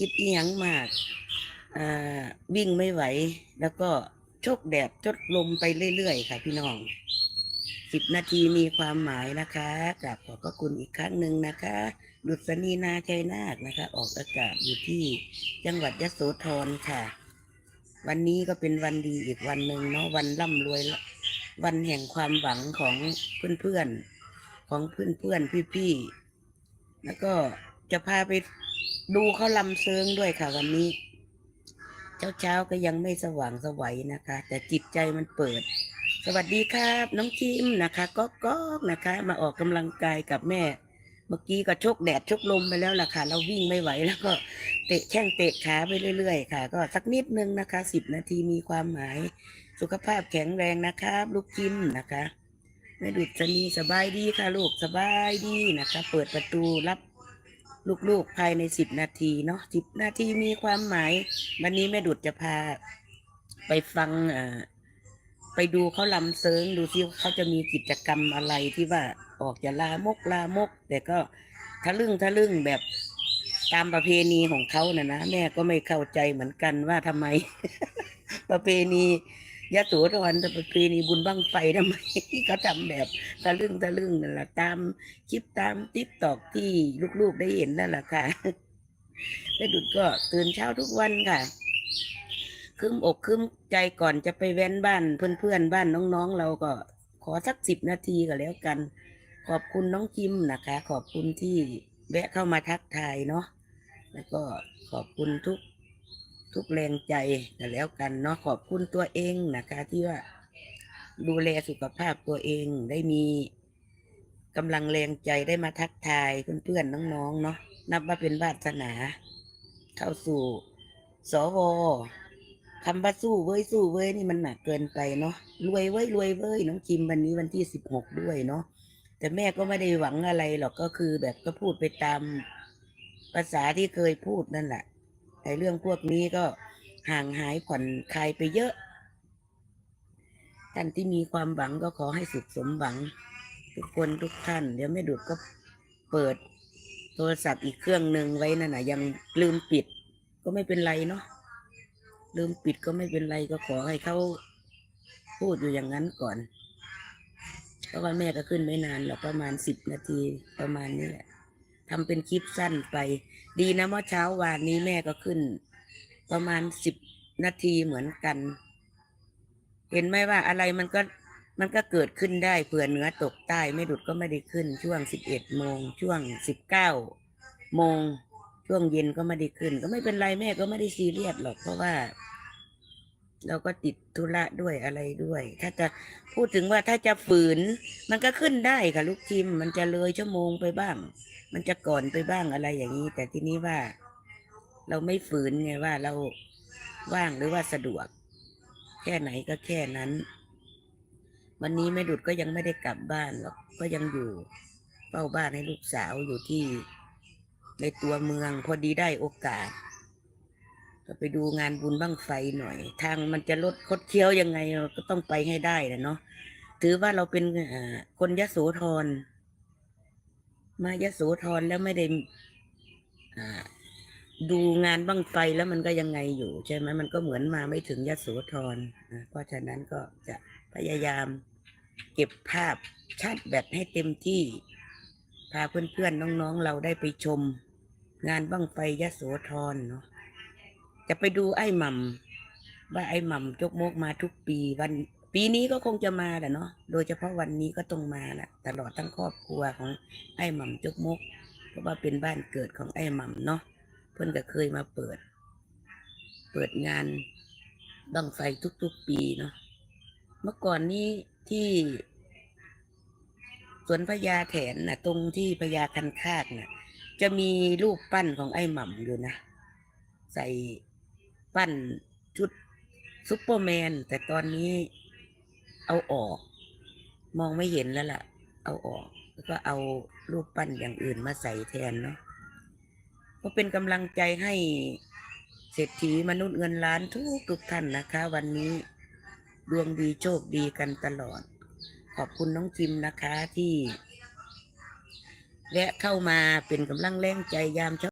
คิดอียงมากอ่าวิ่งไม่ไหว แล้วก็โชกแดดจดลมไปเรื่อยๆ ค่ะพี่น้องสิบนาทีมีความหมายนะคะกราบขอบพระคุณอีกครั้งหนึ่งนะคะดุษณีนาชัยนาคนะคะ ออกอากาศอยู่ที่จังหวัดยโสธรค่ะ วันนี้ก็เป็นวันดีอีกวันหนึ่งเนาะวันร่ำรวย วันแห่งความหวังของเพื่อนๆ ของเพื่อนๆ พี่ๆ แล้วก็ จะพาไปดูเขาลำเซิงด้วยค่ะ วันนี้ เช้าๆก็ยังไม่สว่างสวัยนะคะ แต่จิตใจมันเปิด สวัสดีครับ น้องคิมนะคะก็ก็นะคะ มาออกกำลังกายกับแม่ เมื่อกี้ก็ชกแดดชกลมไปแล้วล่ะค่ะ เราวิ่งไม่ไหวแล้วก็เตะแข้งเตะขาไปเรื่อยๆค่ะ ก็สักนิดนึงนะคะสิบนาทีมีความหมาย สุขภาพแข็งแรงนะครับลูกคิมนะคะแม่ดุษณีสบายดีค่ะลูกสบายดีนะคะ เปิดประตูรับ ลูกๆภายในสิบนาทีเนาะสิบนาทีมีความหมาย วันนี้แม่ดุษจะพาไปฟังเอ่อไปดูเขาลำเซิงดูซิเขาจะมีกิจกรรมอะไรที่ว่าออกจะลามกลามก แต่ก็ทะลึ่งทะลึ่งแบบตามประเพณีของเขาน่ะนะแม่ก็ไม่เข้าใจเหมือนกันว่าทำไม ประเพณี ยะโสธรต่ประเพณีบุญบั้งไฟทำไมเขาทำแบบทะลึ่งทะลึ่งนั่นแหละตามคลิปตามติ๊กตอกที่ลูกๆได้เห็นนั่นแหละค่ะแม่ดุดก็ตื่นเช้าทุกวันค่ะคืมอกคืมใจก่อนจะไปแว้นบ้านเพื่อนๆบ้านน้องๆ เราก็ขอสักสิบนาทีก็แล้วกัน ขอบคุณน้องคิมนะคะ ขอบคุณที่แวะเข้ามาทักทายเนาะแล้วก็ขอบคุณทุก ทุกแรงใจก็แล้วกันเนาะขอบคุณตัวเองนะคะ ที่ว่าดูแลสุขภาพตัวเองได้มีกำลังแรงใจได้มาทักทายเพื่อนๆน้องๆเนาะนับว่าเป็นวาสนา เข้าสู่สวคำว่าสู้เว้ยสู้เว้ยนี่มันหนักเกินไปเนาะรวยเว้ยรวยเว้ยน้องจิมวันนี้วันที่สิบหกด้วยเนาะแต่แม่ก็ไม่ได้หวังอะไรหรอกก็คือแบบก็พูดไปตามภาษาที่เคยพูดนั่นแหละ ไอ้เรื่องพวกนี้ก็ห่างหายผ่อนคลายไปเยอะ ท่านที่มีความหวังก็ขอให้สุขสมหวัง ทุกคนทุกท่าน เดี๋ยวแม่ดุดก็เปิดโทรศัพท์อีกเครื่องหนึ่งไว้นั่นน่ะยังลืมปิด ก็ไม่เป็นไรเนาะลืมปิดก็ไม่เป็นไรก็ขอให้เขาพูดอยู่อย่างนั้นก่อนเพราะว่าแม่ก็ขึ้นไม่นานหรอกประมาณสิบนาทีประมาณนี้แหละ ทำเป็นคลิปสั้นไป ดีนะเมื่อเช้าวานนี้แม่ก็ขึ้น ประมาณสิบนาทีเหมือนกัน เห็นไหมว่าอะไรมันก็มันก็เกิดขึ้นได้เผื่อเนื้อตกใต้ไม่ดุดก็ไม่ได้ขึ้น ช่วงสิบเอ็ดโมงช่วงสิบเก้าโมงช่วงเย็นก็ไม่ได้ขึ้น ก็ไม่เป็นไรแม่ก็ไม่ได้ซีเรียสหรอกเพราะว่า เราก็ติดธุระด้วยอะไรด้วย ถ้าจะพูดถึงว่าถ้าจะฝืน มันก็ขึ้นได้ค่ะลูกทีมมันจะเลยชั่วโมงไปบ้าง มันจะก่อนไปบ้างอะไรอย่างนี้ แต่ที่นี้ว่า เราไม่ฝืนไงว่าเราว่างหรือว่าสะดวก แค่ไหนก็แค่นั้น วันนี้แม่ดุดก็ยังไม่ได้กลับบ้านหรอกก็ยังอยู่เฝ้าบ้านให้ลูกสาวอยู่ที่ในตัวเมืองพอดีได้โอกาส ก็ไปดูงานบุญบ้างไฟหน่อย ทางมันจะลดคดเคี้ยวยังไงเราก็ต้องไปให้ได้นะเนาะถือว่าเราเป็นคนยโสธรมายโสธรแล้วไม่ได้ดูงานบ้างไฟแล้วมันก็ยังไงอยู่ใช่ไหมมันก็เหมือนมาไม่ถึงยโสธรเพราะฉะนั้นก็จะพยายาม เก็บภาพชัดแบบให้เต็มที่พาเพื่อนๆน้องๆ เราได้ไปชม งานบั้งไฟยโสธรเนาะ จะไปดูไอ้หม่ำว่าไอ้หม่ำจกโมกมาทุกปีวันปีนี้ก็คงจะมาแหละเนาะโดยเฉพาะวันนี้ก็ต้องมาแหละตลอดทั้งครอบครัวของไอ้หม่ำจกมก เพราะว่าเป็นบ้านเกิดของไอ้หม่ำเนาะเพื่อนก็เคยมาเปิด เปิดงานบังไฟทุกๆปีเนาะเมื่อก่อนนี้ที่สวนพญาแถนน่ะ ตรงที่พญาคันคากน่ะ จะมีรูปปั้นของไอ้หม่ำอยู่นะ ใส่ ปั้นชุดซุปเปอร์แมน แต่ตอนนี้เอาออก มองไม่เห็นแล้วล่ะ เอาออก แล้วก็เอารูปปั้นอย่างอื่นมาใส่แทนเนาะก็เป็นกำลังใจให้เศรษฐีมนุษย์เงินล้านทุกทุกท่านนะคะ วันนี้ดวงดีโชคดีกันตลอด ขอบคุณน้องจิมนะคะที่ แวะเข้ามาเป็นกำลังแรงใจยามเช้า